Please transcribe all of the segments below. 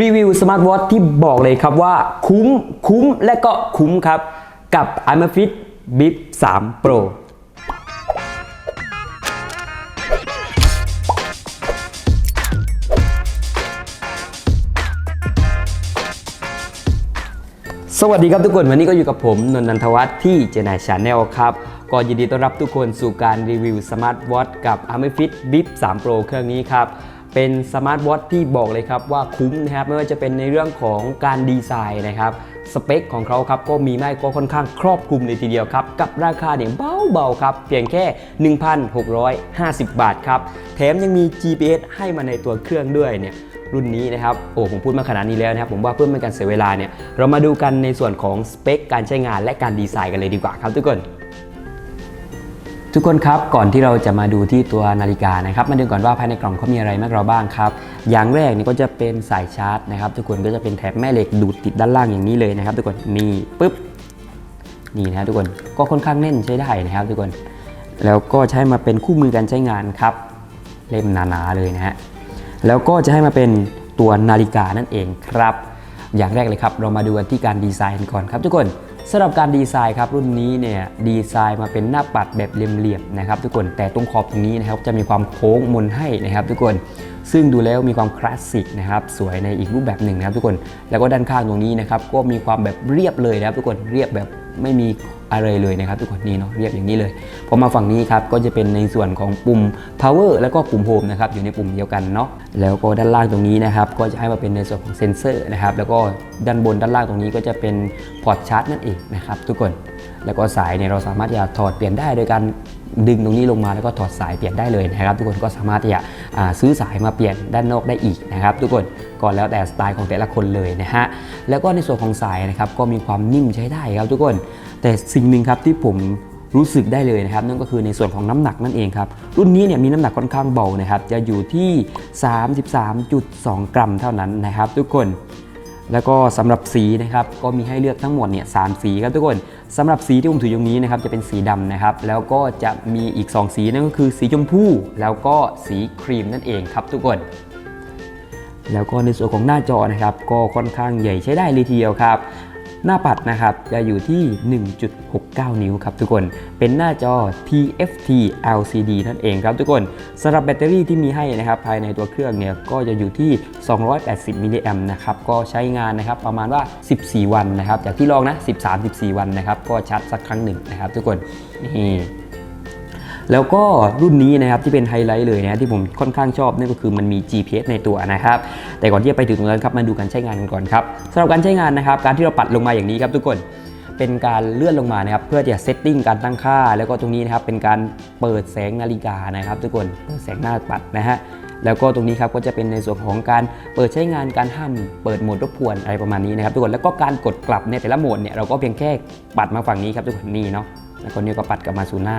รีวิวสมาร์ทวอทที่บอกเลยครับว่าคุ้มคุ้มและก็คุ้มครับ กับ a m a f i t Bip 3 Pro สวัสดีครับทุกคน วันนี้ก็อยู่กับผมนนทนันทวัฒน์ที่เจนายชาแนลครับก็ยินดีต้อนรับทุกคนสู่การรีวิวสมาร์ทวอทกับ a m a f i t Bip 3 Pro เครื่องนี้ครับ เป็นสมาร์ทวอทที่บอกเลยครับว่าคุ้มนะครับไม่ว่าจะเป็นในเรื่องของการดีไซน์นะครับสเปคของเขาครับก็มีไม่ก็ค่อนข้างครอบคลุมเลยทีเดียวครับ กับราคาเนี่ยเบาๆครับ เพียงแค่ 1,650 บาทครับ แถมยังมี GPS ให้มาในตัวเครื่องด้วยเนี่ยรุ่นนี้นะครับ โอ้ผมพูดมาขนาดนี้แล้วนะครับ ผมว่าเพื่อไม่ให้การเสียเวลาเนี่ยเรามาดูกันในส่วนของสเปคการใช้งานและการดีไซน์กันเลยดีกว่าครับทุกคน ทุกคนครับก่อนที่เราจะมาดูที่ตัวนาฬิกานะครับมาดูก่อนว่าภายในกล่องเขามีอะไรมากเราบ้างครับอย่างแรกนี่ก็จะเป็นสายชาร์จนะครับ ทุกคนก็จะเป็นแถบแม่เหล็กดูดติดด้านล่างอย่างนี้เลยนะครับ ทุกคนนี่ปุ๊บนี่นะทุกคนก็ค่อนข้างแน่นใช้ได้นะครับ ทุกคนแล้วก็ใช้มาเป็นคู่มือการใช้งานครับ เล่มหนาๆเลยนะฮะแล้วก็จะให้มาเป็นตัวนาฬิกานั่นเองครับ อย่างแรกเลยครับ เรามาดูกันที่การดีไซน์ก่อนครับทุกคน สำหรับการดีไซน์ครับรุ่นนี้เนี่ยดีไซน์มาเป็นหน้าปัดแบบเหลี่ยมๆนะครับทุกคนแต่ตรงขอบตรงนี้นะครับจะมีความโค้งมนให้นะครับ ทุกคนซึ่งดูแล้วมีความคลาสสิกนะครับสวยในอีกรูปแบบหนึ่งนะครับ ทุกคนแล้วก็ด้านข้างตรงนี้นะครับก็มีความแบบเรียบเลยนะครับ ทุกคนเรียบแบบ ไม่มีอะไรเลยนะครับทุกคนนี่เนาะเรียบอย่างนี้เลยพอมาฝั่งนี้ครับก็จะเป็นในส่วนของปุ่ม power แล้วก็ปุ่ม home นะครับอยู่ในปุ่มเดียวกันเนาะแล้วก็ด้านล่างตรงนี้นะครับก็จะให้มาเป็นในส่วนของเซนเซอร์นะครับแล้วก็ด้านบนด้านล่างตรงนี้ก็จะเป็นพอร์ตชาร์จนั่นเองนะครับทุกคน แล้วก็สายเนี่ยเราสามารถจะถอดเปลี่ยนได้โดยการดึงตรงนี้ลงมาแล้วก็ถอดสายเปลี่ยนได้เลยนะครับ ทุกคนก็สามารถที่จะซื้อสายมาเปลี่ยนด้านนอกได้อีกนะครับ ทุกคนก็แล้วแต่สไตล์ของแต่ละคนเลยนะฮะแล้วก็ในส่วนของสายนะครับก็มีความนิ่มใช้ได้ครับ ทุกคน แต่สิ่งหนึ่งครับที่ผมรู้สึกได้เลยนะครับ นั่นก็คือในส่วนของน้ำหนักนั่นเองครับ รุ่นนี้เนี่ยมีน้ำหนักค่อนข้างเบานะครับ จะอยู่ที่ 33.2 กรัมเท่านั้นนะครับ ทุกคน แล้วก็สำหรับสีนะครับก็มีให้เลือกทั้งหมดเนี่ยสสีครับทุกคนสำหรับสีที่ผมถืออยู่นี้นะครับจะเป็นสีดำนะครับแล้วก็จะมีอีก 2 สีนั่นก็คือสีชมพูแล้วก็สีครีมนั่นเองครับทุกคนแล้วก็ในส่วนของหน้าจอนะครับก็ค่อนข้างใหญ่ใช้ได้เลยทีเดียวครับ หน้าปัดนะครับจะอยู่ที่ 1.69 นิ้วครับทุกคน เป็นหน้าจอ TFT LCD นั่นเองครับทุกคนสำหรับแบตเตอรี่ที่มีให้นะครับภายในตัวเครื่องเนี่ยก็จะอยู่ที่ 280มิลลิแอมป์นะครับก็ใช้งานนะครับประมาณว่า 14 วันนะครับจากที่ลองนะ 13-14 วันนะครับก็ชาร์จสักครั้งหนึ่งนะครับทุกคนนี่ แล้วก็รุ่นนี้นะครับที่เป็นไฮไลท์เลยนะที่ผมค่อนข้างชอบนั่นก็คือมันมี GPS ในตัวนะครับ แต่ก่อนที่จะไปถึงตรงนั้นครับมาดูการใช้งานกันก่อนครับสำหรับการใช้งานนะครับ การที่เราปัดลงมาอย่างนี้ครับทุกคนเป็นการเลื่อนลงมานะครับเพื่อจะเซตติ้งการตั้งค่า แล้วก็ตรงนี้นะครับเป็นการเปิดแสงนาฬิกานะครับ ทุกคนเปิดแสงหน้าปัดนะฮะแล้วก็ตรงนี้ครับก็จะเป็นในส่วนของการเปิดใช้งานการห้ามเปิดโหมดรบกวนอะไรประมาณนี้นะครับทุกคนแล้วก็การกดกลับในแต่ละโหมดเนี่ยเราก็เพียงแค่ปัดมาฝั่งนี้ครับทุกคนนี่เนาะแล้วก็นี่ก็ปัดกลับมาสู่หน้า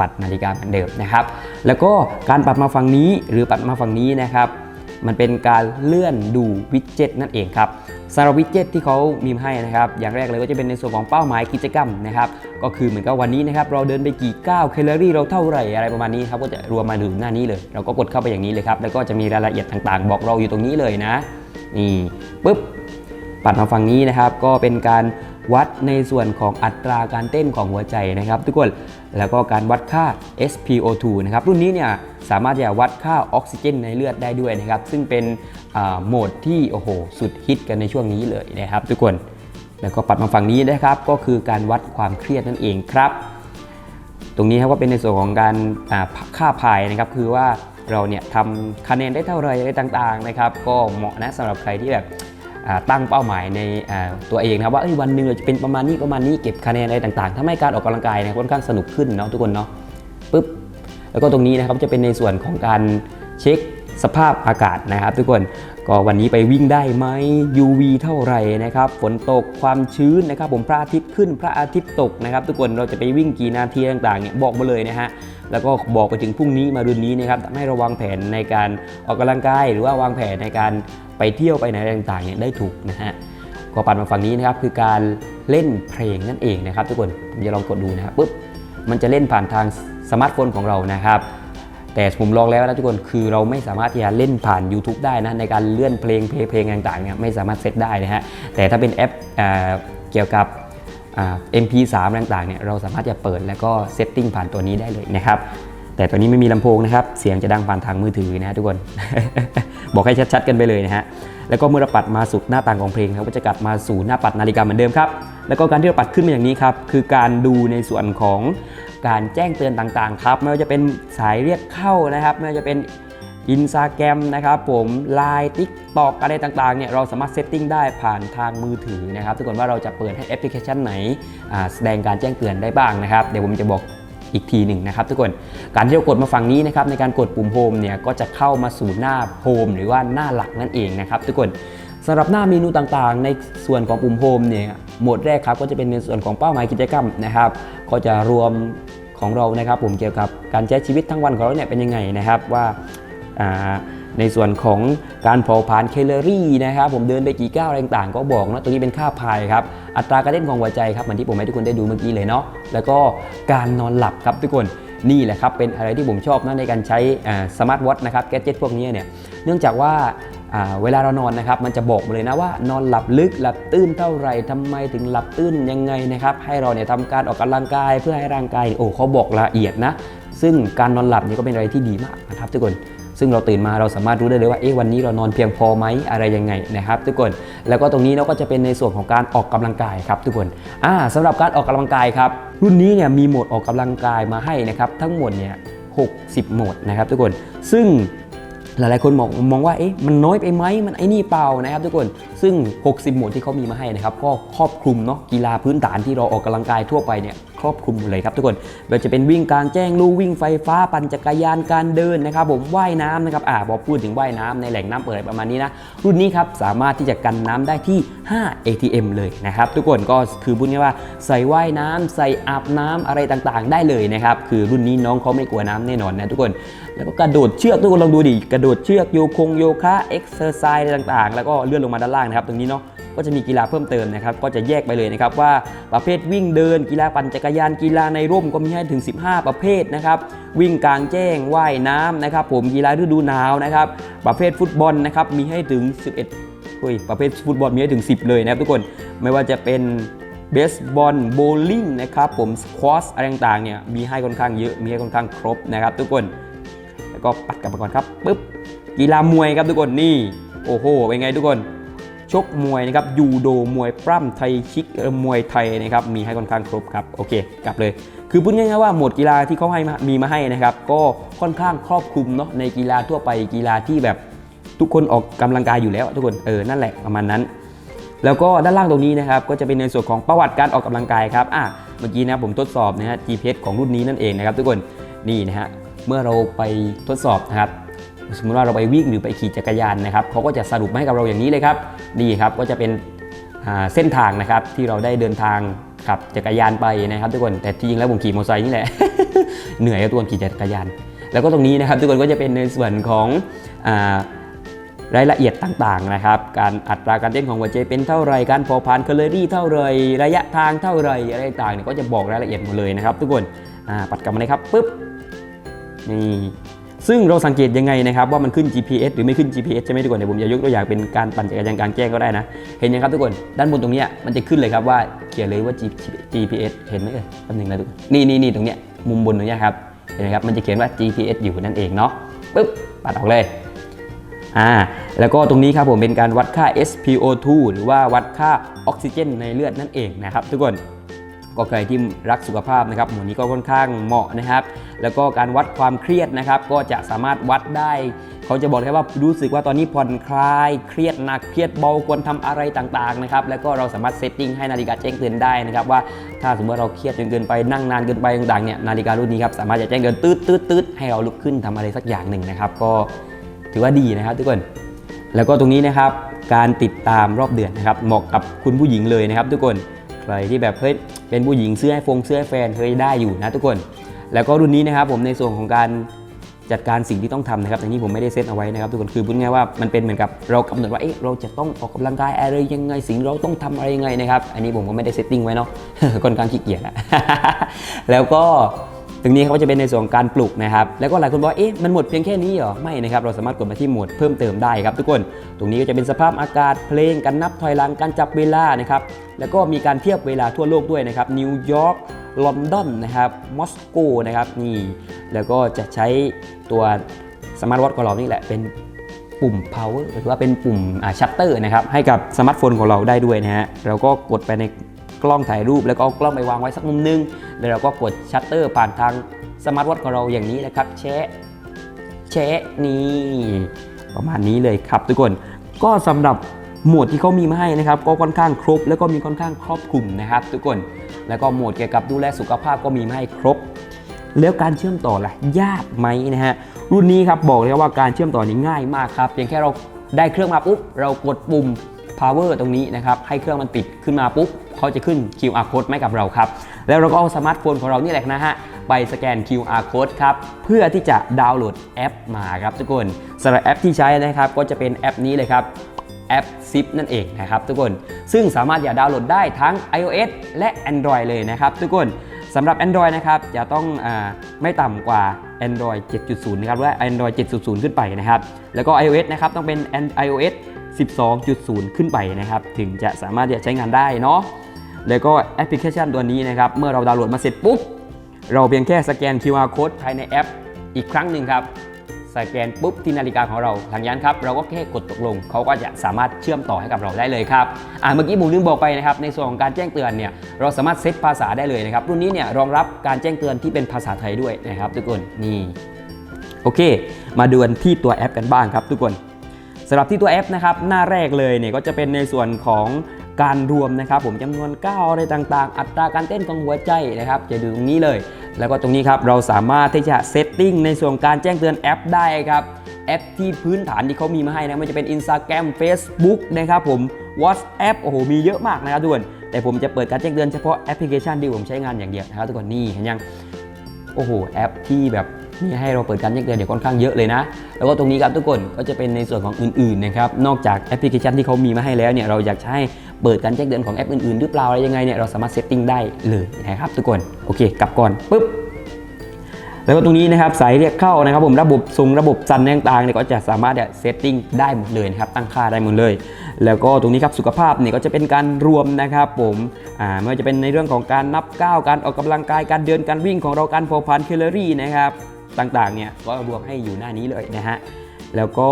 ปัดนาฬิกาเหมือนเดิมนะครับ แล้วก็การปัดมาฝั่งนี้หรือปัดมาฝั่งนี้นะครับ มันเป็นการเลื่อนดูวิดเจ็ตนั่นเองครับสำหรับวิดเจ็ตที่เขามีให้นะครับ อย่างแรกเลยก็จะเป็นในส่วนของเป้าหมายกิจกรรมนะครับ ก็คือเหมือนกับวันนี้นะครับ เราเดินไปกี่ก้าวแคลอรี่เราเท่าไหร่อะไรประมาณนี้ครับ ก็จะรวมมาถึงหน้านี้เลย เราก็กดเข้าไปอย่างนี้เลยครับ แล้วก็จะมีรายละเอียดต่างๆ บอกเราอยู่ตรงนี้เลยนะ นี่ปุ๊บ ปัดมาฝั่งนี้นะครับ ก็เป็นการ วัดในส่วนของอัตราการเต้นของหัวใจนะครับ ทุกคนแล้วก็การวัดค่า SpO2 นะครับรุ่นนี้เนี่ยสามารถจะวัดค่าออกซิเจนในเลือดได้ด้วยนะครับ ซึ่งเป็นโหมดที่โอ้โหสุดฮิตกันในช่วงนี้เลยนะครับ ทุกคนแล้วก็ปัดมาฝั่งนี้นะครับก็คือการวัดความเครียดนั่นเองครับ ตรงนี้ครับก็เป็นในส่วนของการค่าพายนะครับคือว่าเราเนี่ยทำคะแนนได้เท่าไหรอะไรต่างๆนะครับ ก็เหมาะนะสำหรับใครที่แบบ ตั้งเป้าหมายในตัวเองนะครับว่าวันหนึ่งเราจะเป็นประมาณนี้ประมาณนี้เก็บคะแนนอะไรต่างๆทำให้การออกกำลังกายเนี่ยค่อนข้างสนุกขึ้นเนาะทุกคนเนาะปึ๊บแล้วก็ตรงนี้นะครับจะเป็นในส่วนของการเช็คสภาพอากาศนะครับ ทุกคนก็วันนี้ไปวิ่งได้ไหม UV เท่าไหร่นะครับฝนตกความชื้นนะครับ ผมพระอาทิตย์ขึ้นพระอาทิตย์ตกนะครับ ทุกคนเราจะไปวิ่งกี่นาทีต่างๆเนี่ยบอกมาเลยนะฮะ แล้วก็บอกไปถึงพรุ่งนี้มารุนนี้นะครับทำให้ราวางแผนในการออกกำลังกายหรือว่าวางแผนในการไปเที่ยวไปไหนต่างๆเนี่ยได้ถูกนะฮะก็ปัดมาฝั่งนี้นะครับคือการเล่นเพลงนั่นเองนะครับทุกคนผมจะลองกดดูนะครับปุ๊บมันจะเล่นผ่านทางสมาร์ทโฟนของเรานะครับแต่ผมลองแล้วนะทุกคนคือเราไม่สามารถที่จะเล่นผ่าน YouTube ได้นะในการเลื่อนเพลงเพลงต่างๆเนี่ยไม่สามารถเซตได้นะฮะแต่ถ้าเป็นแอปอ่าเกี่ยวกับ MP3 ต่างๆเนี่ยเราสามารถจะเปิดแล้วก็เซตติ้งผ่านตัวนี้ได้เลยนะครับแต่ตัวนี้ไม่มีลำโพงนะครับ เสียงจะดังผ่านทางมือถือนะฮะทุกคน บอกให้ชัดๆกันไปเลยนะฮะ แล้วก็เมื่อเราปัดมาสู่หน้าต่างของเพลงครับก็จะกลับมาสู่หน้าปัดนาฬิกาเหมือนเดิมครับ แล้วก็การที่เราปัดขึ้นมาอย่างนี้ครับ คือการดูในส่วนของการแจ้งเตือนต่างๆ ครับ ไม่ว่าจะเป็นสายเรียกเข้านะครับ ไม่ว่าจะเป็น อินสตาแกรมนะครับผมไลน์ทิกตอกอะไรต่างๆเนี่ยเราสามารถเซตติ้งได้ผ่านทางมือถือนะครับทุกคนว่าเราจะเปิดให้แอปพลิเคชันไหนแสดงการแจ้งเตือนได้บ้างนะครับเดี๋ยวผมจะบอกอีกทีหนึ่งนะครับทุกคน การที่เรากดมาฝั่งนี้นะครับในการกดปุ่มโฮมเนี่ยก็จะเข้ามาสู่หน้าโฮมหรือว่าหน้าหลักนั่นเองนะครับทุกคนสำหรับหน้าเมนูต่างๆ ในส่วนของปุ่มโฮมเนี่ยหมดแรกครับก็จะเป็นในส่วนของเป้าหมายกิจกรรมนะครับ ก็จะรวมของเรานะครับผมเกี่ยวกับการใช้ชีวิตทั้งวันของเราเนี่ยเป็นยังไงนะครับว่า ในส่วนของการเผาผลาญแคลอรี่นะครับผมเดินไปกี่ก้าวอะไรต่างๆ ก็บอกนะตัวนี้เป็นค่าพายครับอัตราการเต้นของหัวใจครับเหมือนที่ผมให้ทุกคนได้ดูเมื่อกี้เลยเนาะแล้วก็การนอนหลับครับทุกคนนี่แหละครับเป็นอะไรที่ผมชอบนะในการใช้สมาร์ทวอทนะครับแกจิตพวกนี้เนี่ยเนื่องจากว่าเวลาเรานอนนะครับมันจะบอกมาเลยนะว่านอนหลับลึกหลับตื้นเท่าไหร่ทำไมถึงหลับตื้นยังไงนะครับให้เราเนี่ยทำการออกกำลังกายเพื่อให้ร่างกายโอ้เขาบอกละเอียดนะซึ่งการนอนหลับนี่ก็เป็นอะไรที่ดีมากนะครับทุกคน ซึ่งเราตื่นมาเราสามารถรู้ได้เลยว่าเอ๊ะวันนี้เรานอนเพียงพอไหมอะไรยังไงนะครับ ทุกคนแล้วก็ตรงนี้เราก็จะเป็นในส่วนของการออกกำลังกายครับ ทุกคนอ่าสำหรับการออกกำลังกายครับ รุ่นนี้เนี่ยมีโหมดออกกำลังกายมาให้นะครับทั้งหมดเนี่ย60โหมดนะครับ ทุกคนซึ่งหลายๆคนมองมองว่าเอ๊ะมันน้อยไปไหมมันไอ้นี่เปล่านะครับทุกคนซึ่ง 60โหมดที่เขามีมาให้นะครับก็ครอบคลุมเนาะกีฬาพื้นฐานที่เราออกกำลังกายทั่วไปเนี่ย รอบคลุมเลยครับทุกคนไม่ว่าจะเป็นวิ่งกลางแจ้งลู่วิ่งไฟฟ้าปั่นจักรยานการเดินนะครับผมว่ายน้ำนะครับอ่าพอพูดถึงว่ายน้ำในแหล่งน้ำเปิดอะไรประมาณนี้นะรุ่นนี้ครับสามารถที่จะกันน้ำได้ที่ 5 ATM เลยนะครับทุกคนก็คือพูดง่ายว่าใส่ว่ายน้ำใส่อาบน้ำอะไรต่างๆ ได้เลยนะครับคือรุ่นนี้น้องเขาไม่กลัวน้ำแน่นอนนะทุกคน แล้วก็กระโดดเชือกทุกคนลองดูดิกระโดดเชือกโยคงโยคะเอ็กซ์เซอร์ไซส์ต่างๆ แล้วก็เลื่อนลงมาด้านล่างนะครับตรงนี้เนาะ ก็จะมีกีฬาเพิ่มเติมนะครับ ก็จะแยกไปเลยนะครับว่าประเภทวิ่งเดิน กีฬาปั่นจักรยานกีฬาในร่มก็มีให้ถึง 15 ประเภทนะครับ วิ่งกลางแจ้งว่ายน้ำนะครับ ผมกีฬาฤดูหนาวนะครับ ประเภทฟุตบอลนะครับมีให้ถึง 11เฮ้ยประเภทฟุตบอลมีให้ถึง 10 เลยนะครับทุกคนไม่ว่าจะเป็นเบสบอลโบลิ่งนะครับผมสควอชอะไรต่างๆเนี่ยมีให้ค่อนข้างเยอะมีให้ค่อนข้างครบนะครับ ทุกคนแล้วก็ปัดกลับมาก่อนครับปุ๊บกีฬามวยครับทุกคนนี่โอ้โหเป็นไงทุกคน ชกมวยนะครับยูโดมวยปล้ำไทยคิกมวยไทยนะครับมีให้ค่อนข้างครบครับโอเคกลับเลย คือพูดง่ายๆว่าหมวดกีฬาที่เขาให้มามีมาให้นะครับก็ค่อนข้างครอบคลุมเนาะในกีฬาทั่วไปกีฬาที่แบบทุกคนออกกำลังกายอยู่แล้ว ทุกคนเออนั่นแหละประมาณนั้น แล้วก็ด้านล่างตรงนี้นะครับก็จะเป็นในส่วนของประวัติการออกกำลังกายครับอะเมื่อกี้นะผมทดสอบนะฮะ GPS ของรุ่นนี้นั่นเองนะครับทุกคนนี่นะฮะเมื่อเราไปทดสอบนะครับ สมมติว่าเราไปวิ่งหรือไปขี่จักรยานนะครับเขาก็จะสรุปมาให้กับเราอย่างนี้เลยครับนี่ครับก็จะเป็นเส้นทางนะครับที่เราได้เดินทางขับจักรยานไปนะครับ ทุกคนแต่ที่จริงแล้วผมขี่มอเตอร์ไซค์นี่แหละเหนื่อยกับตัวขี่จักรยาน แล้วก็ตรงนี้นะครับ ทุกคนก็จะเป็นในส่วนของอรายละเอียดต่างๆนะครับ การอัตราการเต้นของหัวใจเป็นเท่าไรการเผาผลาญแคลอรี่เท่าไรระยะทางเท่าไรอะไรต่างๆเนี่ยก็จะบอกรายละเอียดหมดเลยนะครับ ทุกคนปัดกลับมาเลยครับปุ๊บนี่ ซึ่งเราสังเกตยังไงนะครับว่ามันขึ้น GPS หรือไม่ขึ้น GPS ใช่ไหมทุกคนเดี๋ยวผมจะยกตัวอย่างเป็นการปั่นจักรยานกลางแจ้งก็ได้นะ เห็นยังครับทุกคน ด้านบนตรงนี้มันจะขึ้นเลยครับว่าเขียนเลยว่า GPS เห็นไหมเอ่ยแป๊บหนึงนะทุกคนนี่นี่นี่ตรงเนี้ยมุมบนตรงนี้ครับเห็นไหมครับมันจะเขียนว่า GPS อยู่นั่นเองเนาะปึ๊บปัดออกเลยอ่าแล้วก็ตรงนี้ครับผมเป็นการวัดค่า SpO2 หรือว่าวัดค่าออกซิเจนในเลือดนั่นเองนะครับทุกคน ก็ใครที่รักสุขภาพนะครับหมวดนี้ก็ค่อนข้างเหมาะนะครับ แล้วก็การวัดความเครียดนะครับ ก็จะสามารถวัดได้ เขาจะบอกแค่ว่ารู้สึกว่าตอนนี้ผ่อนคลาย เครียดหนักเครียดเบาควรทำอะไรต่างๆนะครับแล้วก็เราสามารถเซตติ้งให้นาฬิกาแจ้งเตือนได้นะครับว่าถ้าสมมติเราเครียดจนเกินไปนั่งนานเกินไปต่างๆเนี่ยนาฬิการุ่นนี้ครับสามารถจะแจ้งเตือนตืดตืดตืดให้เราลุกขึ้นทำอะไรสักอย่างหนึ่งนะครับ ก็ถือว่าดีนะครับทุกคนแล้วก็ตรงนี้นะครับการติดตามรอบเดือนนะครับเหมาะกับคุณผู้หญิงเลยนะครับ ทุกคนใครที่แบบเฮ้ย เป็นผู้หญิงเสื้อให้ฟงเสื้อให้แฟนเคยได้อยู่นะทุกคน แล้วก็รุ่นนี้นะครับผมในส่วนของการจัดการสิ่งที่ต้องทำนะครับแต่นี้ผมไม่ได้เซตเอาไว้นะครับทุกคนคือพูดง่ายว่ามันเป็นเหมือนกับเรากำหนดว่าเอ๊ะเราจะต้องออกกำลังกายอะไรยังไงสิ่งเราต้องทำอะไรยังไงนะครับอันนี้ผมก็ไม่ได้เซตติ้งไว้เนาะค่อนข้างขี้เกียจอะแล้วก็ ตรงนี้เขาจะเป็นในส่วนของการปลุกนะครับแล้วก็หลายคนบอกเอ๊ะมันหมดเพียงแค่นี้เหรอไม่นะครับเราสามารถกดมาที่หมวดเพิ่มเติมได้ครับทุกคน ตรงนี้ก็จะเป็นสภาพอากาศเพลงการนับถอยหลังการจับเวลานะครับแล้วก็มีการเทียบเวลาทั่วโลกด้วยนะครับนิวยอร์กลอนดอนนะครับมอสโกนะครับนี่แล้วก็จะใช้ตัวสมาร์ทวอทของเรานี่แหละเป็นปุ่ม power หรือว่าเป็นปุ่มชัตเตอร์นะครับให้กับสมาร์ทโฟนของเราได้ด้วยนะฮะเราก็กดไปใน กล้องถ่ายรูปแล้วก็เอากล้องไปวางไว้สักมุมนึง แล้วเราก็กดชัตเตอร์ผ่านทางสมาร์ทวอทของเราอย่างนี้นะครับแชะแชะนี่ประมาณนี้เลยครับ ทุกคนก็สำหรับโหมดที่เขามีมาให้นะครับ ก็ค่อนข้างครบ แล้วก็มีค่อนข้างครอบคลุมนะครับ ทุกคนแล้วก็โหมดเกี่ยวกับดูแลสุขภาพก็มีมาให้ครบ แล้วการเชื่อมต่อล่ะยากไหมนะฮะรุ่นนี้ครับบอกเลยว่าการเชื่อมต่อนี้ง่ายมากครับเพียงแค่เราได้เครื่องมาปุ๊บเรากดปุ่ม power ตรงนี้นะครับให้เครื่องมันติดขึ้นมาปุ๊บเขาจะขึ้น QR code ให้กับเราครับ แล้วเราก็เอาสมาร์ทโฟนของเรานี่แหละนะฮะไปสแกน QR code ครับเพื่อที่จะดาวน์โหลดแอปมาครับทุกคนสำหรับแอปที่ใช้นะครับก็จะเป็นแอปนี้เลยครับแอป Zip นั่นเองนะครับทุกคนซึ่งสามารถอย่าดาวน์โหลดได้ทั้ง iOS และ Android เลยนะครับทุกคนสำหรับ Android นะครับจะต้องอไม่ต่ำกว่า Android 7.0 นะครับหรือว่า Android 7.0 ขึ้นไปนะครับ แล้วก็ iOS นะครับต้องเป็น iOS 12.0 ขึ้นไปนะครับ ถึงจะสามารถจะใช้งานได้เนาะแล้วก็แอปพลิเคชันตัวนี้นะครับ เมื่อเราดาวน์โหลดมาเสร็จปุ๊บ เราเพียงแค่สแกน QR code ภายในแอปอีกครั้งหนึ่งครับ สแกนปุ๊บที่นาฬิกาของเราหลังจากนั้นครับ เราก็แค่กดตกลง เขาก็จะสามารถเชื่อมต่อให้กับเราได้เลยครับอ่าเมื่อกี้ผมลืมบอกไปนะครับ ในส่วนของการแจ้งเตือนเนี่ย เราสามารถเซตภาษาได้เลยนะครับ รุ่นนี้เนี่ยรองรับการแจ้งเตือนที่เป็นภาษาไทยด้วยนะครับ ทุกคน นี่ โอเค มาดูกันที่ตัวแอปกันบ้างครับ ทุกคนำหรับที่ตัวแอปนะครับหน้าแรกเลยเนี่ยก็จะเป็นในส่วนของการรวมนะครับ ผมจำนวนก้าวอะไรต่างๆ อัตราการเต้นของหัวใจนะครับ จะดูตรงนี้เลย แล้วก็ตรงนี้ครับเราสามารถที่จะเซตติ้งในส่วนการแจ้งเตือนแอปได้ครับแอปที่พื้นฐานที่เขามีมาให้นะมันจะเป็น Instagram Facebook นะครับผม WhatsApp โอ้โหมีเยอะมากนะครับทุกคนแต่ผมจะเปิดการแจ้งเตือนเฉพาะแอปพลิเคชันที่ผมใช้งานอย่างเดียวนะครับทุกคนนี่เห็นยังโอ้โหแอปที่แบบ มีให้เราเปิดการแจ้งเตือนเดี๋ยวค่อนข้างเยอะเลยนะ แล้วก็ตรงนี้ครับทุกคนก็จะเป็นในส่วนของอื่นๆนะครับนอกจากแอปพลิเคชันที่เขามีมาให้แล้วเนี่ยเราอยากให้เปิดการแจ้งเตือนของแอปอื่นๆหรือเปล่าอะไรยังไงเนี่ยเราสามารถเซตติ้งได้เลยนะครับทุกคนโอเคกลับก่อนปุ๊บแล้วก็ตรงนี้นะครับสายเรียกเข้านะครับผมระบบส่งระบบสั่นต่างๆเนี่ยก็จะสามารถเซตติ้งได้หมดเลยนะครับตั้งค่าได้หมดเลย แล้วก็ตรงนี้ครับสุขภาพเนี่ยก็จะเป็นการรวมนะครับผมอ่าไม่ว่าจะเป็นในเรื่องของการนับก้าวการออกกำลังกายการเดินการวิ่งของเราการเผาผลาญแคลอรี่นะครับ ต่างๆเนี่ยก็รวมให้อยู่หน้านี้เลยนะฮะแล้วก็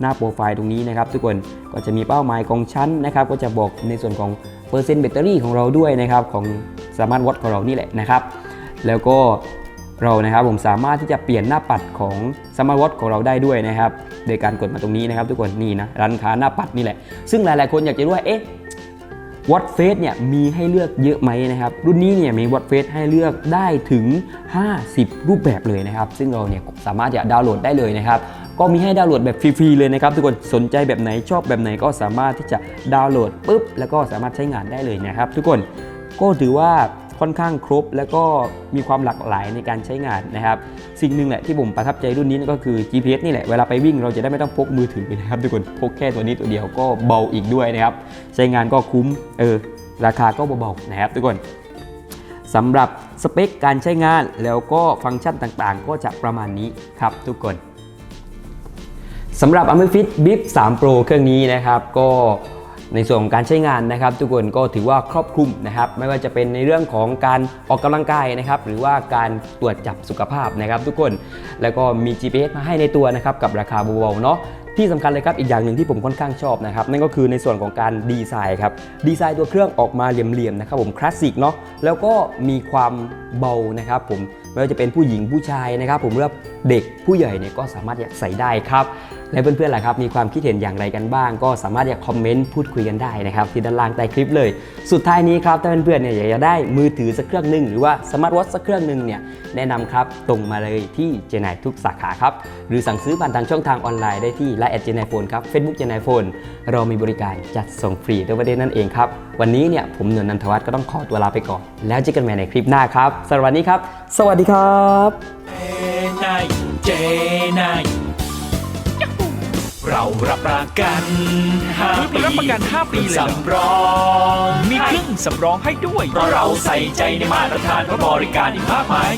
หน้าโปรไฟล์ตรงนี้นะครับ ทุกคนก็จะมีเป้าหมายของชั้นนะครับ ก็จะบอกในส่วนของเปอร์เซ็นต์แบตเตอรี่ของเราด้วยนะครับของสมาร์ทวอทของเรานี่แหละนะครับ แล้วก็เรานะครับผมสามารถที่จะเปลี่ยนหน้าปัดของสมาร์ทวอทของเราได้ด้วยนะครับ โดยการกดมาตรงนี้นะครับ ทุกคนนี่นะร้านค้าหน้าปัดนี่แหละ ซึ่งหลายๆคนอยากจะรู้ว่าเอ๊ะ วัตเฟสเนี่ยมีให้เลือกเยอะไหมนะครับ รุ่นนี้เนี่ยมีวัตเฟสให้เลือกได้ถึง 50 รูปแบบเลยนะครับ ซึ่งเราเนี่ยสามารถจะดาวน์โหลดได้เลยนะครับ ก็มีให้ดาวน์โหลดแบบฟรีๆเลยนะครับ ทุกคนสนใจแบบไหนชอบแบบไหนก็สามารถที่จะดาวน์โหลดปุ๊บแล้วก็สามารถใช้งานได้เลยนะครับ ทุกคนก็ถือว่า ค่อนข้างครบ แล้วก็มีความหลากหลายในการใช้งานนะครับ สิ่งหนึ่งแหละที่ผมประทับใจรุ่นนี้ก็คือ GPS นี่แหละเวลาไปวิ่งเราจะได้ไม่ต้องพกมือถือนะครับทุกคนพกแค่ตัวนี้ตัวเดียวก็เบาอีกด้วยนะครับ ใช้งานก็คุ้มเออราคาก็เบาๆนะครับทุกคนสำหรับสเปคการใช้งานแล้วก็ฟังก์ชันต่างๆ ก็จะประมาณนี้ครับทุกคนสำหรับ Amazfit Bip 3 Pro เครื่องนี้นะครับก็ ในส่วนของการใช้งานนะครับ ทุกคนก็ถือว่าครอบคลุมนะครับ ไม่ว่าจะเป็นในเรื่องของการออกกำลังกายนะครับ หรือว่าการตรวจจับสุขภาพนะครับ ทุกคนแล้วก็มี GPS มาให้ในตัวนะครับกับราคาเบาๆเนาะที่สำคัญเลยครับอีกอย่างหนึ่งที่ผมค่อนข้างชอบนะครับนั่นก็คือในส่วนของการดีไซน์ครับดีไซน์ตัวเครื่องออกมาเหลี่ยมๆนะครับผมคลาสสิกเนาะแล้วก็มีความเบานะครับผมไม่ว่าจะเป็นผู้หญิงผู้ชายนะครับผมหรือว่าเด็กผู้ใหญ่เนี่ยก็สามารถใส่ได้ครับ และเพื่อนๆล่ะครับมีความคิดเห็นอย่างไรกันบ้าง ก็สามารถอยากคอมเมนต์พูดคุยกันได้นะครับที่ด้านล่างใต้คลิปเลย สุดท้ายนี้ครับถ้าเพื่อนๆเนี่ยอยากจะได้มือถือสักเครื่องหนึ่งหรือว่าสมาร์ทวอทสักเครื่องหนึ่งเนี่ยแนะนำครับตรงมาเลยที่เจนายทุกสาขาครับหรือสั่งซื้อผ่านทางช่องทางออนไลน์ได้ที่ไลน์แอดเจนายโฟนครับเฟซบุ๊กเจนายโฟนเรามีบริการจัดส่งฟรีด้วยประเด็นนั่นเองครับวันนี้เนี่ยผมนนนันทวัฒน์ก็ต้องขอตัวลาไปก่อน แล้วเจอกันใหม่ในคลิปหน้าครับสำหรับวันนี้ครับ สวัสดีครับนาย เจนายเรารับประกัน5ปีรับประกัน 5 ปีเลยเหรอสำรองมีเครื่องสำรองให้ด้วย เพราะเราใส่ใจในมาตรฐานและบริการอีกมากมาย